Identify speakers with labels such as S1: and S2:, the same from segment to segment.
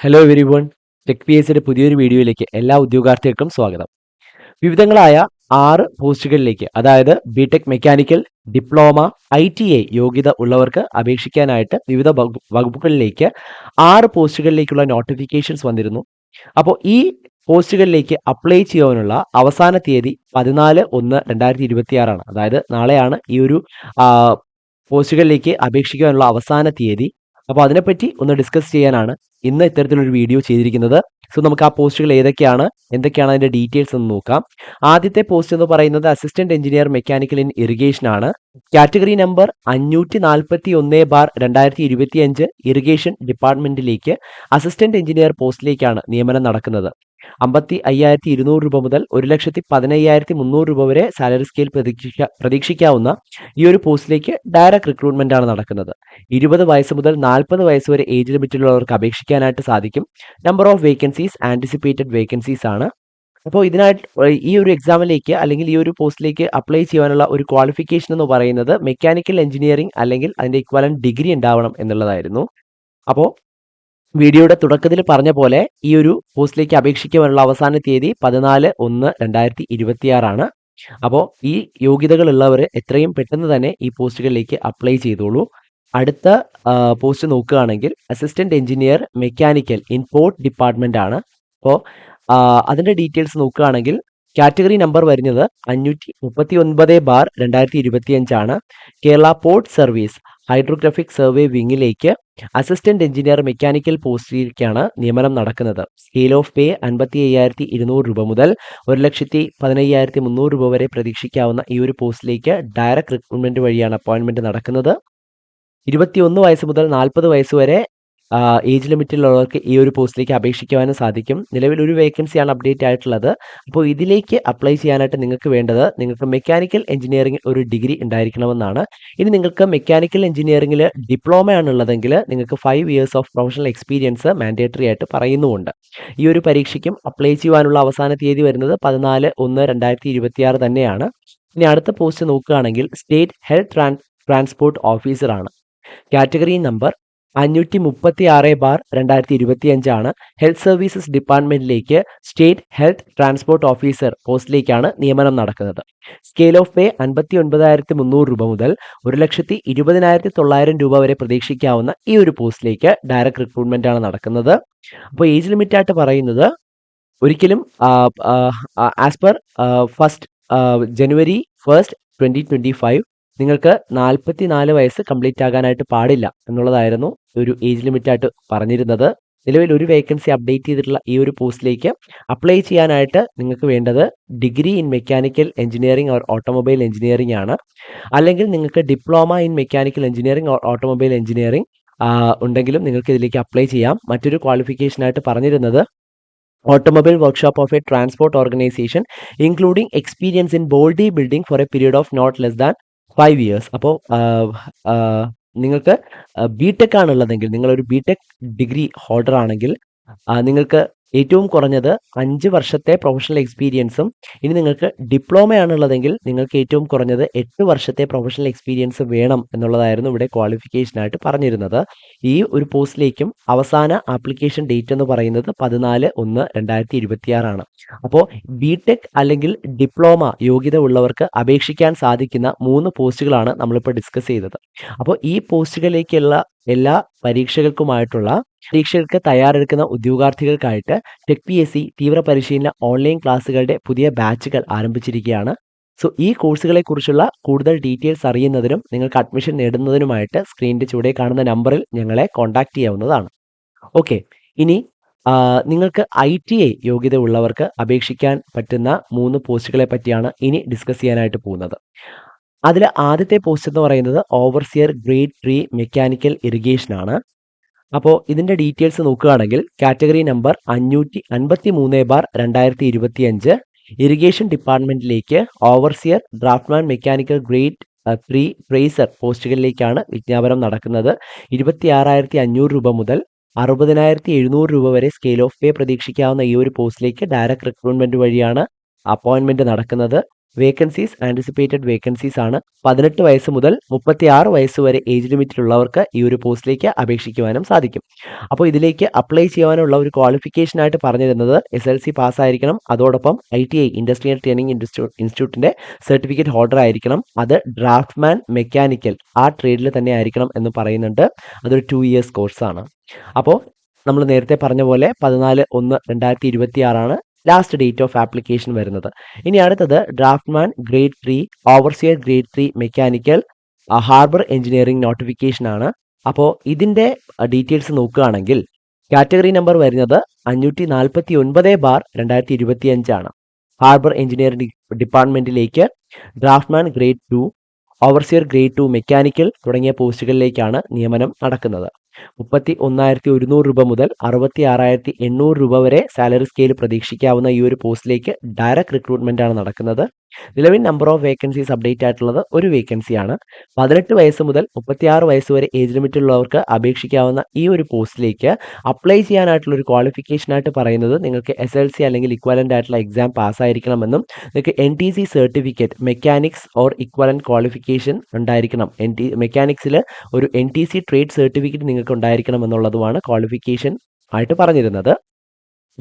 S1: Hello everyone tech P എസിയുടെ പുതിയൊരു വീഡിയോയിലേക്ക് എല്ലാ ഉദ്യോഗാർത്ഥികൾക്കും സ്വാഗതം. വിവിധങ്ങളായ ആറ് പോസ്റ്റുകളിലേക്ക് അതായത് B Tech mechanical diploma I T I യോഗ്യത ഉള്ളവർക്ക് അപേക്ഷിക്കാനായിട്ട് വിവിധ വകുപ്പുകളിലേക്ക് ആറ് പോസ്റ്റുകളിലേക്കുള്ള നോട്ടിഫിക്കേഷൻസ് വന്നിരുന്നു. അപ്പോൾ ഈ പോസ്റ്റുകളിലേക്ക് അപ്ലൈ ചെയ്യാനുള്ള അവസാന തീയതി പതിനാല് ഒന്ന് രണ്ടായിരത്തി ഇരുപത്തിയാറാണ് അതായത് നാളെയാണ് ഈ ഒരു പോസ്റ്റുകളിലേക്ക് അപേക്ഷിക്കാനുള്ള അവസാന തീയതി. അപ്പോൾ അതിനെപ്പറ്റി ഒന്ന് ഡിസ്കസ് ചെയ്യാനാണ് ഇന്ന് ഇത്തരത്തിലൊരു വീഡിയോ ചെയ്തിരിക്കുന്നത്. സോ നമുക്ക് ആ പോസ്റ്റുകൾ ഏതൊക്കെയാണ്? എന്തൊക്കെയാണ് അതിന്റെ ഡീറ്റെയിൽസ് എന്ന് നോക്കാം. ആദ്യത്തെ പോസ്റ്റ് എന്ന് പറയുന്നത് assistant engineer mechanical in irrigation ആണ്. കാറ്റഗറി നമ്പർ അഞ്ഞൂറ്റി നാൽപ്പത്തി ഒന്ന് ബാർ രണ്ടായിരത്തി ഇരുപത്തി അഞ്ച് ഇറിഗേഷൻ ഡിപ്പാർട്ട്മെന്റിലേക്ക് അസിസ്റ്റന്റ് എഞ്ചിനീയർ പോസ്റ്റിലേക്കാണ് നിയമനം നടക്കുന്നത്. അമ്പത്തി അയ്യായിരത്തി ഇരുന്നൂറ് രൂപ മുതൽ ഒരു ലക്ഷത്തി പതിനയ്യായിരത്തി മുന്നൂറ് രൂപ വരെ സാലറി സ്കെയിൽ പ്രതീക്ഷിക്ക പ്രതീക്ഷിക്കാവുന്ന ഈ ഒരു പോസ്റ്റിലേക്ക് ഡയറക്ട് റിക്രൂട്ട്മെന്റ് ആണ് നടക്കുന്നത്. ഇരുപത് വയസ്സ് മുതൽ നാൽപ്പത് വയസ്സ് വരെ ഏജ് ലിമിറ്റിലുള്ളവർക്ക് അപേക്ഷിക്കാനായിട്ട് സാധിക്കും. Number of vacancies anticipated vacancies ആണ്. അപ്പോൾ ഇതിനായിട്ട് ഈ ഒരു എക്സാമിലേക്ക് അല്ലെങ്കിൽ ഈ ഒരു പോസ്റ്റിലേക്ക് അപ്ലൈ ചെയ്യാനുള്ള ഒരു ക്വാളിഫിക്കേഷൻ എന്ന് പറയുന്നത് മെക്കാനിക്കൽ എഞ്ചിനീയറിംഗ് അല്ലെങ്കിൽ അതിന്റെ ഇക്വാലൻ ഡിഗ്രി ഉണ്ടാവണം എന്നുള്ളതായിരുന്നു. അപ്പോൾ വീഡിയോയുടെ തുടക്കത്തിൽ പറഞ്ഞ പോലെ ഈ ഒരു പോസ്റ്റിലേക്ക് അപേക്ഷിക്കാനുള്ള അവസാന തീയതി പതിനാല് ഒന്ന് രണ്ടായിരത്തി ഇരുപത്തിയാറാണ് അപ്പോൾ ഈ യോഗ്യതകളുള്ളവർ എത്രയും പെട്ടെന്ന് തന്നെ ഈ പോസ്റ്റുകളിലേക്ക് അപ്ലൈ ചെയ്തോളൂ. അടുത്ത പോസ്റ്റ് നോക്കുകയാണെങ്കിൽ assistant engineer mechanical in port department ആണ് അപ്പോൾ അതിന്റെ ഡീറ്റെയിൽസ് നോക്കുകയാണെങ്കിൽ കാറ്റഗറി നമ്പർ വരുന്നത് അഞ്ഞൂറ്റി മുപ്പത്തി ഒൻപത് ബാർ രണ്ടായിരത്തി ഇരുപത്തി അഞ്ചാണ് Kerala port service hydrographic survey വിങ്ങിലേക്ക് assistant engineer mechanical പോസ്റ്റിലേക്കാണ് നിയമനം നടക്കുന്നത്. സ്കെയിൽ ഓഫ് പേ അൻപത്തി അയ്യായിരത്തി ഇരുന്നൂറ് രൂപ മുതൽ ഒരു ലക്ഷത്തി പതിനയ്യായിരത്തി മുന്നൂറ് രൂപ വരെ പ്രതീക്ഷിക്കാവുന്ന ഈ ഒരു പോസ്റ്റിലേക്ക് ഡയറക്ട് റിക്രൂട്ട്മെന്റ് വഴിയാണ് അപ്പോയിൻമെന്റ് നടക്കുന്നത്. ഇരുപത്തിയൊന്ന് വയസ്സ് മുതൽ നാൽപ്പത് വയസ്സ് വരെ ഏജ് ലിമിറ്റിലുള്ളവർക്ക് ഈ ഒരു പോസ്റ്റിലേക്ക് അപേക്ഷിക്കുവാനും സാധിക്കും. നിലവിൽ ഒരു വേക്കൻസിയാണ് അപ്ഡേറ്റ് ആയിട്ടുള്ളത്. അപ്പോൾ ഇതിലേക്ക് അപ്ലൈ ചെയ്യാനായിട്ട് നിങ്ങൾക്ക് വേണ്ടത് നിങ്ങൾക്ക് മെക്കാനിക്കൽ എഞ്ചിനീയറിംഗിൽ ഒരു ഡിഗ്രി ഉണ്ടായിരിക്കണമെന്നാണ്. ഇനി നിങ്ങൾക്ക് മെക്കാനിക്കൽ എഞ്ചിനീയറിംഗിൽ ഡിപ്ലോമയാണ് ഉള്ളതെങ്കിൽ നിങ്ങൾക്ക് five years of professional experience mandatory ആയിട്ട് പറയുന്നുമുണ്ട്. ഈ ഒരു പരീക്ഷയ്ക്കും അപ്ലൈ ചെയ്യുവാനുള്ള അവസാന തീയതി വരുന്നത് പതിനാല് ഒന്ന് രണ്ടായിരത്തി ഇരുപത്തിയാറ് തന്നെയാണ്. ഇനി അടുത്ത പോസ്റ്റ് നോക്കുകയാണെങ്കിൽ സ്റ്റേറ്റ് ഹെൽത്ത് ട്രാൻ ട്രാൻസ്പോർട്ട് ഓഫീസറാണ് കാറ്റഗറി നമ്പർ അഞ്ഞൂറ്റി മുപ്പത്തി ആറ് ബാർ രണ്ടായിരത്തി ഇരുപത്തി അഞ്ചാണ് ഹെൽത്ത് സർവീസസ് ഡിപ്പാർട്ട്മെന്റിലേക്ക് സ്റ്റേറ്റ് ഹെൽത്ത് ട്രാൻസ്പോർട്ട് ഓഫീസർ പോസ്റ്റിലേക്കാണ് നിയമനം നടക്കുന്നത്. സ്കെയിൽ ഓഫ് പേ അൻപത്തി ഒൻപതിനായിരത്തി മുന്നൂറ് രൂപ മുതൽ ഒരു ലക്ഷത്തി ഇരുപതിനായിരത്തി തൊള്ളായിരം രൂപ വരെ പ്രതീക്ഷിക്കാവുന്ന ഈ ഒരു പോസ്റ്റിലേക്ക് ഡയറക്ട് റിക്രൂട്ട്മെന്റ് ആണ് നടക്കുന്നത്. അപ്പോൾ ഏജ് ലിമിറ്റ് ആയിട്ട് പറയുന്നത് ഒരിക്കലും as per first January first twenty twenty five നിങ്ങൾക്ക് നാൽപ്പത്തി നാല് വയസ്സ് കംപ്ലീറ്റ് ആകാനായിട്ട് പാടില്ല എന്നുള്ളതായിരുന്നു ഒരു ഏജ് ലിമിറ്റായിട്ട് പറഞ്ഞിരുന്നത്. നിലവിൽ ഒരു വേക്കൻസി അപ്ഡേറ്റ് ചെയ്തിട്ടുള്ള ഈ ഒരു പോസ്റ്റിലേക്ക് അപ്ലൈ ചെയ്യാനായിട്ട് നിങ്ങൾക്ക് വേണ്ടത് degree in mechanical engineering or automobile engineering ആണ്. അല്ലെങ്കിൽ നിങ്ങൾക്ക് diploma in mechanical engineering or automobile engineering ഉണ്ടെങ്കിലും നിങ്ങൾക്ക് ഇതിലേക്ക് അപ്ലൈ ചെയ്യാം. മറ്റൊരു ക്വാളിഫിക്കേഷനായിട്ട് പറഞ്ഞിരുന്നത് automobile workshop of a transport organisation including experience in body building for a period of not less than five years അപ്പോൾ നിങ്ങൾക്ക് ബി ടെക് ആണുള്ളതെങ്കിൽ നിങ്ങളൊരു ബി ടെക് ഡിഗ്രി ഹോൾഡർ ആണെങ്കിൽ നിങ്ങൾക്ക് ഏറ്റവും കുറഞ്ഞത് അഞ്ച് വർഷത്തെ പ്രൊഫഷണൽ എക്സ്പീരിയൻസും ഇനി നിങ്ങൾക്ക് ഡിപ്ലോമ ആണുള്ളതെങ്കിൽ നിങ്ങൾക്ക് ഏറ്റവും കുറഞ്ഞത് എട്ട് വർഷത്തെ പ്രൊഫഷണൽ എക്സ്പീരിയൻസ് വേണം എന്നുള്ളതായിരുന്നു ഇവിടെ ക്വാളിഫിക്കേഷനായിട്ട് പറഞ്ഞിരുന്നത്. ഈ ഒരു പോസ്റ്റിലേക്കും അവസാന ആപ്ലിക്കേഷൻ ഡേറ്റ് എന്ന് പറയുന്നത് പതിനാല് ഒന്ന് രണ്ടായിരത്തി ഇരുപത്തിയാറാണ് അപ്പോൾ ബി ടെക് അല്ലെങ്കിൽ ഡിപ്ലോമ യോഗ്യത ഉള്ളവർക്ക് അപേക്ഷിക്കാൻ സാധിക്കുന്ന മൂന്ന് പോസ്റ്റുകളാണ് നമ്മളിപ്പോൾ ഡിസ്കസ് ചെയ്തത്. അപ്പോൾ ഈ പോസ്റ്റുകളിലേക്കുള്ള എല്ലാ പരീക്ഷകൾക്കുമായിട്ടുള്ള പരീക്ഷകൾക്ക് തയ്യാറെടുക്കുന്ന ഉദ്യോഗാർത്ഥികൾക്കായിട്ട് ടെക് പി എസ് സി തീവ്ര പരിശീലന ഓൺലൈൻ ക്ലാസ്സുകളുടെ പുതിയ ബാച്ചുകൾ ആരംഭിച്ചിരിക്കുകയാണ്. സോ ഈ കോഴ്സുകളെക്കുറിച്ചുള്ള കൂടുതൽ ഡീറ്റെയിൽസ് അറിയുന്നതിനും നിങ്ങൾക്ക് അഡ്മിഷൻ നേടുന്നതിനുമായിട്ട് സ്ക്രീനിന്റെ ചൂടെ കാണുന്ന നമ്പറിൽ ഞങ്ങളെ കോൺടാക്ട് ചെയ്യാവുന്നതാണ്. ഓക്കെ ഇനി നിങ്ങൾക്ക് ഐ ടി ഐ യോഗ്യത ഉള്ളവർക്ക് അപേക്ഷിക്കാൻ പറ്റുന്ന മൂന്ന് പോസ്റ്റുകളെ പറ്റിയാണ് ഇനി ഡിസ്കസ് ചെയ്യാനായിട്ട് പോകുന്നത്. അതിൽ ആദ്യത്തെ പോസ്റ്റ് എന്ന് പറയുന്നത് overseer grade three mechanical irrigation ആണ്. അപ്പോൾ ഇതിന്റെ ഡീറ്റെയിൽസ് നോക്കുകയാണെങ്കിൽ കാറ്റഗറി നമ്പർ അഞ്ഞൂറ്റി അൻപത്തി മൂന്ന് ബാർ രണ്ടായിരത്തി ഇരുപത്തി അഞ്ച് irrigation ഡിപ്പാർട്ട്മെന്റിലേക്ക് overseer draftsman mechanical grade three tracer പോസ്റ്റുകളിലേക്കാണ് വിജ്ഞാപനം നടക്കുന്നത്. ഇരുപത്തി ആറായിരത്തി അഞ്ഞൂറ് രൂപ മുതൽ അറുപതിനായിരത്തി എഴുന്നൂറ് രൂപ വരെ സ്കെയിൽ ഓഫ് പേ പ്രതീക്ഷിക്കാവുന്ന ഈ ഒരു പോസ്റ്റിലേക്ക് ഡയറക്ട് റിക്രൂട്ട്മെന്റ് വഴിയാണ് അപ്പോയിൻമെന്റ് നടക്കുന്നത്. വേക്കൻസീസ് ആന്റിസിപ്പേറ്റഡ് വേക്കൻസീസ് ആണ്. പതിനെട്ട് വയസ്സ് മുതൽ മുപ്പത്തി ആറ് വയസ്സ് വരെ ഏജ് ലിമിറ്റിലുള്ളവർക്ക് ഈ ഒരു പോസ്റ്റിലേക്ക് അപേക്ഷിക്കുവാനും സാധിക്കും. അപ്പോൾ ഇതിലേക്ക് അപ്ലൈ ചെയ്യാനുള്ള ഒരു ക്വാളിഫിക്കേഷൻ ആയിട്ട് പറഞ്ഞു തരുന്നത് എസ് എൽ സി പാസ്സായിരിക്കണം അതോടൊപ്പം I T I industrial training ഇൻസ്റ്റിറ്റ്യൂട്ടിന്റെ സർട്ടിഫിക്കറ്റ് ഹോൾഡർ ആയിരിക്കണം. അത് ഡ്രാഫ്റ്റ്മാൻ മെക്കാനിക്കൽ ആ ട്രേഡിൽ തന്നെ ആയിരിക്കണം എന്ന് പറയുന്നുണ്ട്. അതൊരു ടു ഇയേഴ്സ് കോഴ്സാണ് അപ്പോൾ നമ്മൾ നേരത്തെ പറഞ്ഞ പോലെ പതിനാല് ഒന്ന് രണ്ടായിരത്തി ഇരുപത്തി ആറാണ് ലാസ്റ്റ് ഡേറ്റ് ഓഫ് ആപ്ലിക്കേഷൻ വരുന്നത്. ഇനി അടുത്തത് draftsman grade three overseer grade three mechanical harbour engineering notification ആണ്. അപ്പോൾ ഇതിന്റെ ഡീറ്റെയിൽസ് നോക്കുകയാണെങ്കിൽ കാറ്റഗറി നമ്പർ വരുന്നത് അഞ്ഞൂറ്റി നാൽപ്പത്തി ഒൻപത് ബാർ രണ്ടായിരത്തി ഇരുപത്തി അഞ്ചാണ് harbour engineering ഡിപ്പാർട്ട്മെന്റിലേക്ക് draftsman grade two overseer grade two mechanical തുടങ്ങിയ പോസ്റ്റുകളിലേക്കാണ് നിയമനം നടക്കുന്നത്. മുപ്പത്തി ഒന്നായിരത്തി ഒരുന്നൂറ് രൂപ മുതൽ അറുപത്തി ആറായിരത്തി എണ്ണൂറ് രൂപ വരെ സാലറി സ്കെയിൽ പ്രതീക്ഷിക്കാവുന്ന ഈ ഒരു പോസ്റ്റിലേക്ക് ഡയറക്റ്റ് റിക്രൂട്ട്മെന്റ് ആണ് നടക്കുന്നത്. നിലവിൽ നമ്പർ ഓഫ് വേക്കൻസീസ് അപ്ഡേറ്റ് ആയിട്ടുള്ളത് ഒരു വേക്കൻസിയാണ് പതിനെട്ട് വയസ്സ് മുതൽ മുപ്പത്തിയാറ് വയസ്സ് വരെ ഏജ് ലിമിറ്റ് ഉള്ളവർക്ക് അപേക്ഷിക്കാവുന്ന ഈ ഒരു പോസ്റ്റിലേക്ക് അപ്ലൈ ചെയ്യാനായിട്ടുള്ള ഒരു ക്വാളിഫിക്കേഷൻ ആയിട്ട് പറയുന്നത് നിങ്ങൾക്ക് എസ് എൽ സി അല്ലെങ്കിൽ ഇക്വലന്റ് ആയിട്ടുള്ള എക്സാം പാസ്സായിരിക്കണമെന്നും നിങ്ങൾക്ക് N T C certificate mechanics or equivalent qualification ഉണ്ടായിരിക്കണം. എൻ ടി മെക്കാനിക്സിൽ ഒരു N T C trade certificate നിങ്ങൾക്ക് ഉണ്ടായിരിക്കണം എന്നുള്ളതുമാണ് ക്വാളിഫിക്കേഷൻ ആയിട്ട് പറഞ്ഞിരുന്നത്.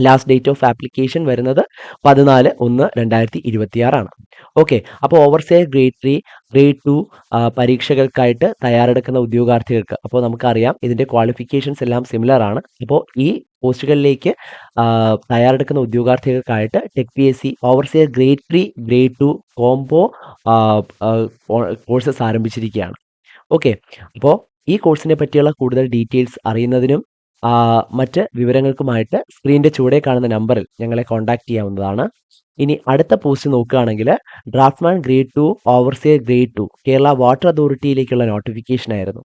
S1: ലാസ്റ്റ് ഡേറ്റ് ഓഫ് ആപ്ലിക്കേഷൻ വരുന്നത് പതിനാല് ഒന്ന് രണ്ടായിരത്തി ഇരുപത്തിയാറാണ്. ഓക്കെ അപ്പോൾ overseer grade three grade two പരീക്ഷകൾക്കായിട്ട് തയ്യാറെടുക്കുന്ന ഉദ്യോഗാർത്ഥികൾക്ക് അപ്പോൾ നമുക്കറിയാം ഇതിന്റെ ക്വാളിഫിക്കേഷൻസ് എല്ലാം സിമിലർ ആണ്. അപ്പോൾ ഈ പോസ്റ്റുകളിലേക്ക് തയ്യാറെടുക്കുന്ന ഉദ്യോഗാർത്ഥികൾക്കായിട്ട് tech P S C overseer grade three grade two combo courses ആരംഭിച്ചിരിക്കുകയാണ്. ഓക്കെ അപ്പോൾ ഈ കോഴ്സിനെ പറ്റിയുള്ള കൂടുതൽ ഡീറ്റെയിൽസ് അറിയുന്നതിനും മറ്റ് വിവരങ്ങൾക്കുമായിട്ട് സ്ക്രീനിന്റെ ചുവടെ കാണുന്ന നമ്പറിൽ ഞങ്ങളെ കോൺടാക്റ്റ് ചെയ്യാവുന്നതാണ്. ഇനി അടുത്ത പോസ്റ്റ് നോക്കുകയാണെങ്കിൽ draftsman grade two overseer grade two Kerala water അതോറിറ്റിയിലേക്കുള്ള notification ആയിരുന്നു.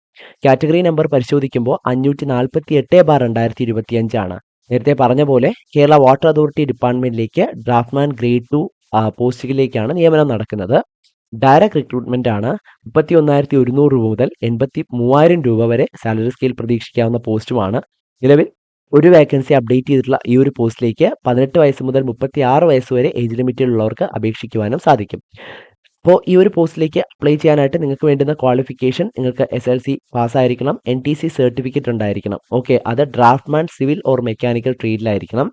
S1: കാറ്റഗറി നമ്പർ പരിശോധിക്കുമ്പോൾ അഞ്ഞൂറ്റി നാൽപ്പത്തി എട്ട് ബാർ രണ്ടായിരത്തി ഇരുപത്തി അഞ്ചാണ് നേരത്തെ പറഞ്ഞ പോലെ കേരള വാട്ടർ അതോറിറ്റി ഡിപ്പാർട്ട്മെന്റിലേക്ക് ഡ്രാഫ്റ്റ്മാൻ ഗ്രേഡ് ടു പോസ്റ്റുകളിലേക്കാണ് നിയമനം നടക്കുന്നത്. ഡയറക്ട് റിക്രൂട്ട്മെന്റ് ആണ് മുപ്പത്തി ഒന്നായിരത്തി ഒരുന്നൂറ് രൂപ മുതൽ എൺപത്തി മൂവായിരം രൂപ വരെ സാലറി സ്കെയിൽ പ്രതീക്ഷിക്കാവുന്ന പോസ്റ്റുമാണ് നിലവിൽ ഒരു വേക്കൻസി അപ്ഡേറ്റ് ചെയ്തിട്ടുള്ള ഈ ഒരു പോസ്റ്റിലേക്ക് പതിനെട്ട് വയസ്സ് മുതൽ മുപ്പത്തി ആറ് വയസ്സ് വരെ ഏജ് ലിമിറ്റിലുള്ളവർക്ക് അപേക്ഷിക്കുവാനും സാധിക്കും. അപ്പോൾ ഈ ഒരു പോസ്റ്റിലേക്ക് അപ്ലൈ ചെയ്യാനായിട്ട് നിങ്ങൾക്ക് വേണ്ടുന്ന ക്വാളിഫിക്കേഷൻ നിങ്ങൾക്ക് എസ് എൽ സി പാസ്സായിരിക്കണം എൻ ടി സി സർട്ടിഫിക്കറ്റ് ഉണ്ടായിരിക്കണം. ഓക്കെ അത് ഡ്രാഫ്റ്റ്മാൻ സിവിൽ ഓർ മെക്കാനിക്കൽ ട്രീഡിലായിരിക്കണം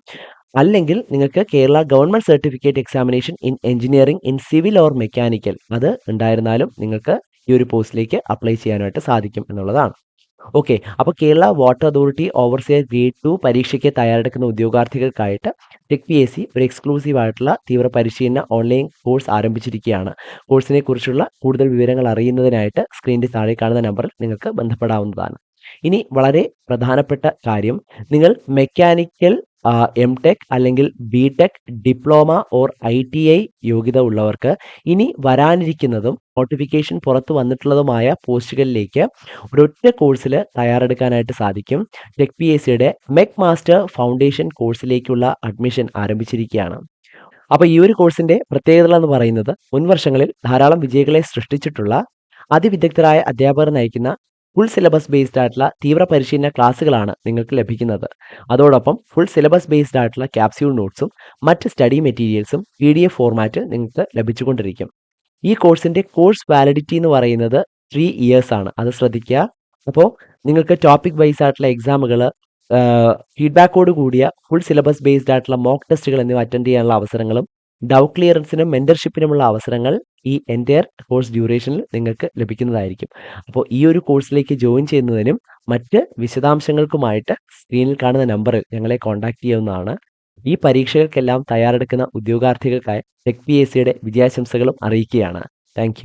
S1: അല്ലെങ്കിൽ നിങ്ങൾക്ക് Kerala government certificate examination in engineering in civil or mechanical അത് ഉണ്ടായിരുന്നാലും നിങ്ങൾക്ക് ഈ ഒരു പോസ്റ്റിലേക്ക് അപ്ലൈ ചെയ്യാനായിട്ട് സാധിക്കും എന്നുള്ളതാണ്. ഓക്കെ അപ്പോൾ Kerala water authority overseer grade two പരീക്ഷയ്ക്ക് തയ്യാറെടുക്കുന്ന ഉദ്യോഗാർത്ഥികൾക്കായിട്ട് ടെക് പി എസ് സി ഒരു എക്സ്ക്ലൂസീവ് ആയിട്ടുള്ള തീവ്ര പരിശീലന ഓൺലൈൻ കോഴ്സ് ആരംഭിച്ചിരിക്കുകയാണ്. കോഴ്സിനെ കുറിച്ചുള്ള കൂടുതൽ വിവരങ്ങൾ അറിയുന്നതിനായിട്ട് സ്ക്രീനിന്റെ താഴെ കാണുന്ന നമ്പറിൽ നിങ്ങൾക്ക് ബന്ധപ്പെടാവുന്നതാണ്. ഇനി വളരെ പ്രധാനപ്പെട്ട കാര്യം നിങ്ങൾ മെക്കാനിക്കൽ എം ടെക് അല്ലെങ്കിൽ B tech diploma or I T I യോഗ്യത ഉള്ളവർക്ക് ഇനി വരാനിരിക്കുന്നതും നോട്ടിഫിക്കേഷൻ പുറത്തു വന്നിട്ടുള്ളതുമായ പോസ്റ്റുകളിലേക്ക് ഒരൊറ്റ കോഴ്സിൽ തയ്യാറെടുക്കാനായിട്ട് സാധിക്കും. ടെക് പി എസ് സിയുടെ മെക് മാസ്റ്റർ ഫൗണ്ടേഷൻ കോഴ്സിലേക്കുള്ള അഡ്മിഷൻ ആരംഭിച്ചിരിക്കുകയാണ്. അപ്പോൾ ഈ ഒരു കോഴ്സിന്റെ പ്രത്യേകത എന്ന് പറയുന്നത് മുൻവർഷങ്ങളിൽ ധാരാളം വിജയികളെ സൃഷ്ടിച്ചിട്ടുള്ള അതിവിദഗ്ധരായ അധ്യാപകർ നയിക്കുന്ന ഫുൾ സിലബസ് ബേസ്ഡ് ആയിട്ടുള്ള തീവ്ര പരിശീലന ക്ലാസ്സുകളാണ് നിങ്ങൾക്ക് ലഭിക്കുന്നത്. അതോടൊപ്പം ഫുൾ സിലബസ് ബേസ്ഡ് ആയിട്ടുള്ള ക്യാപ്സ്യൂൾ നോട്ട്സും മറ്റ് സ്റ്റഡി മെറ്റീരിയൽസും പി ഡി എഫ് ഫോർമാറ്റ് നിങ്ങൾക്ക് ലഭിച്ചുകൊണ്ടിരിക്കും. ഈ കോഴ്സിന്റെ കോഴ്സ് വാലിഡിറ്റി എന്ന് പറയുന്നത് ത്രീ ഇയേഴ്സ് ആണ്. അത് ശ്രദ്ധിക്കുക. അപ്പോൾ നിങ്ങൾക്ക് ടോപ്പിക് വൈസ് ആയിട്ടുള്ള എക്സാമുകൾ ഫീഡ്ബാക്കോട് കൂടിയ ഫുൾ സിലബസ് ബേസ്ഡ് ആയിട്ടുള്ള മോക്ക് ടെസ്റ്റുകൾ എന്നിവ അറ്റൻഡ് ചെയ്യാനുള്ള അവസരങ്ങളും ഡൗട്ട് ക്ലിയറൻസിനും മെന്റർഷിപ്പിനുമുള്ള അവസരങ്ങൾ ഈ എന്റെ കോഴ്സ് ഡ്യൂറേഷനിൽ നിങ്ങൾക്ക് ലഭിക്കുന്നതായിരിക്കും. അപ്പോൾ ഈ ഒരു കോഴ്സിലേക്ക് ജോയിൻ ചെയ്യുന്നതിനും മറ്റ് വിശദാംശങ്ങൾക്കുമായിട്ട് സ്ക്രീനിൽ കാണുന്ന നമ്പറിൽ ഞങ്ങളെ കോൺടാക്റ്റ് ചെയ്യാവുന്നതാണ്. ഈ പരീക്ഷകൾക്കെല്ലാം തയ്യാറെടുക്കുന്ന ഉദ്യോഗാർത്ഥികൾക്കായി ടെക് പി എസ് സിയുടെ വിജയാശംസകളും അറിയിക്കുകയാണ്. താങ്ക്